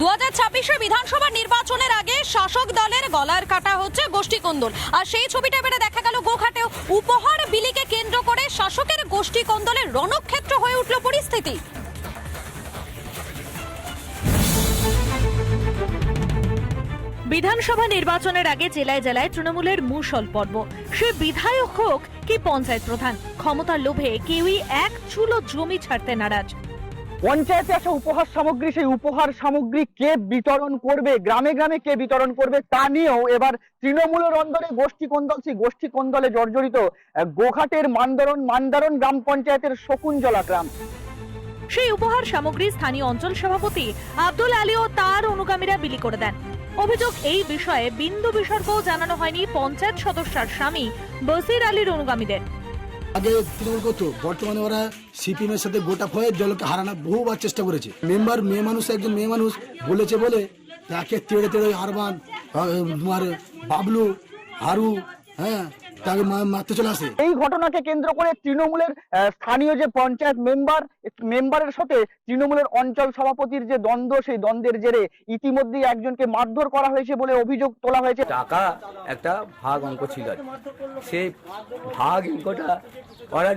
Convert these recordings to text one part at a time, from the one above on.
দু হাজার ছাব্বিশে বিধানসভা নির্বাচনের আগে শাসক দলের গলার কাটা হচ্ছে গোষ্ঠী কন্দল। আর সেই ছবিটা এবারে দেখা গেল গোঘাটেও। উপহার বিলিকে কেন্দ্র করে শাসকের গোষ্ঠী কন্দলের রণক্ষেত্র হয়ে উঠল পরিস্থিতি। বিধানসভা নির্বাচনের আগে জেলায় জেলায় তৃণমূলের মুসল পর্ব। সে বিধায়ক হোক কি পঞ্চায়েত প্রধান, ক্ষমতার লোভে কেউই এক চুলো জমি ছাড়তে নারাজ। পঞ্চায়েতে আসা উপহার সামগ্রী, সেই উপহার সামগ্রী কে বিতরণ করবে, গ্রামে গ্রামে কে বিতরণ করবে তা নিয়েও এবার তৃণমূলের অন্দরে গোষ্ঠী কোন্দল, সেই গোষ্ঠী কোন্দলে জর্জরিত গোঘাটের মান্দারণ মান্দারণ গ্রাম পঞ্চায়েতের শকুঞ্জলা গ্রাম। সেই উপহার সামগ্রী স্থানীয় অঞ্চল সভাপতি আব্দুল আলী ও তার অনুগামীরা বিলি করে দেন। অভিযোগ এই বিষয়ে বিন্দু বিসর্গও জানানো হয়নি পঞ্চায়েত সদস্যার স্বামী বসির আলীর অনুগামীদের। আগে তৃণমূল করতো, বর্তমানে ওরা সিপিএম এর সাথে গোটা হয়ে দলকে হারানোর বহুবার চেষ্টা করেছে। মেম্বার মেয়ে মানুষ, একজন মেয়ে মানুষ বলেছে বলে তাকে তেড়ে তেড়ে আরবান তোমার বাবলু, হারু হ্যাঁ তাকে মারতে চলে আসে। এই ঘটনাকে কেন্দ্র করে তৃণমূলের স্থানীয় যে পঞ্চায়েত মেম্বার মেম্বারের সাথে তৃণমূলের অঞ্চল সভাপতির যে দ্বন্দ্ব সেই দ্বন্দ্বের জেরে ইতিমধ্যেই একজনকে মারধর করা হয়েছে বলে অভিযোগ তোলা হয়েছে। টাকা একটা ভাগ অঙ্ক ছিল সেই ভাগ অঙ্কটা ওরা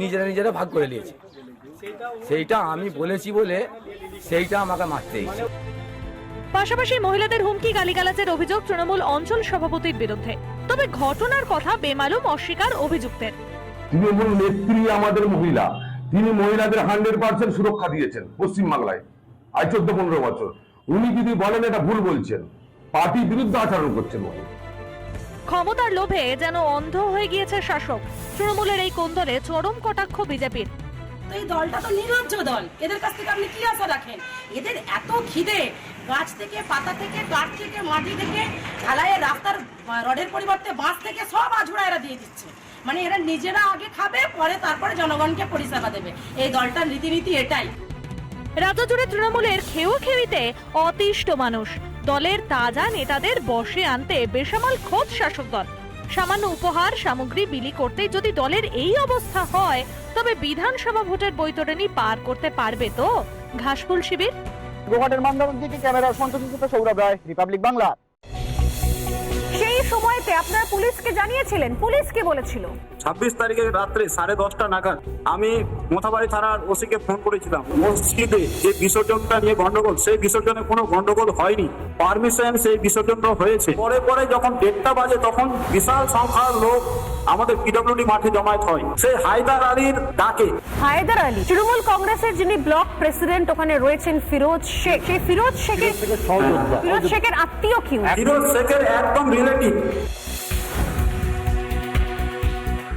নিজেরা নিজেরা ভাগ করে নিয়েছে। সেইটা আমি বলেছি বলে সেইটা আমাকে মারতে। পাশাপাশি মহিলাদের হুমকি গালিগালাজের অভিযোগ তৃণমূল অঞ্চল সভাপতির বিরুদ্ধে। তবে ঘটনার কথা বেমালুম অস্বীকার অভিযুক্তের। তৃণমূল নেত্রী আমাদের মহিলা তিনি মহিলাদের হান্ড্রেড পার্সেন্ট সুরক্ষা দিয়েছেন পশ্চিমবাংলায় আজ চোদ্দ পনেরো বছর। উনি যদি বলেন এটা ভুল বলছেন পার্টির বিরুদ্ধে আচরণ করছেন উনি। ক্ষমতার লোভে যেন অন্ধ হয়ে গিয়েছে শাসক তৃণমূলের এই কোন্দলে চরম কটাক্ষ বিজেপির। তো এই দলটা তো নির্লজ্জ দল। এদের কাছ থেকে আপনি কি আশা রাখেন? এদের এত খিদে গাছ থেকে, পাতা থেকে কাঠ থেকে, মাটি থেকে ঢালাইয়ের রাস্তার রডের পরিবর্তে বাঁশ থেকে সব আঝুড়া এরা দিয়ে দিচ্ছে। মানে এরা নিজেরা আগে খাবে, পরে তারপরে জনগণকে পরিষেবা দেবে। এই দলটার রীতিনীতি এটাই। রাজ্য তৃণমূলের খেউ খেউতে অতিষ্ঠ মানুষ। দলের তাজা নেতাদের বসে আনতে বেসামাল খোদ শাসক দল। সামান্য উপহার, সামগ্রী বিলি করতে যদি দলের এই অবস্থা হয়, তবে বিধানসভা ভোটের বৈতরণী পার করতে পারবে তো? ঘাসফুল শিবির? গোঘাটের মান্দারণ থেকে ক্যামেরা সন্তোষ সৌরভ রায় রিপাবলিক বাংলা। সেই সময়তে আপনারা পুলিশকে জানিয়েছিলেন? পুলিশ কি বলেছিল? ছাব্বিশ তারিখে রাত্রে সাড়ে দশটা নাগাদ আমি মোথাবাড়ি থানার ওসিকে ফোন করেছিলাম। মসজিদে যে বিসর্জনটা নিয়ে গন্ডগোল সেই বিসর্জনে কোনো গন্ডগোল হয়নি। পারমিশন সেই বিসর্জনটা হয়েছে। পরে পরে যখন দেড়টা বাজে তখন বিশাল সংখ্যার লোক আমাদের পিডব্লিউডি মাঠে জমায়েত হয়। সেই হায়দার আলীর ডাকে। হায়দার আলী তৃণমূল কংগ্রেসের যিনি ব্লক প্রেসিডেন্ট ওখানে রয়েছেন ফিরোজ শেখ। সেই ফিরোজ শেখের ফিরোজ শেখের আত্মীয় কি? ফিরোজ শেখের একদম রিলেটিভ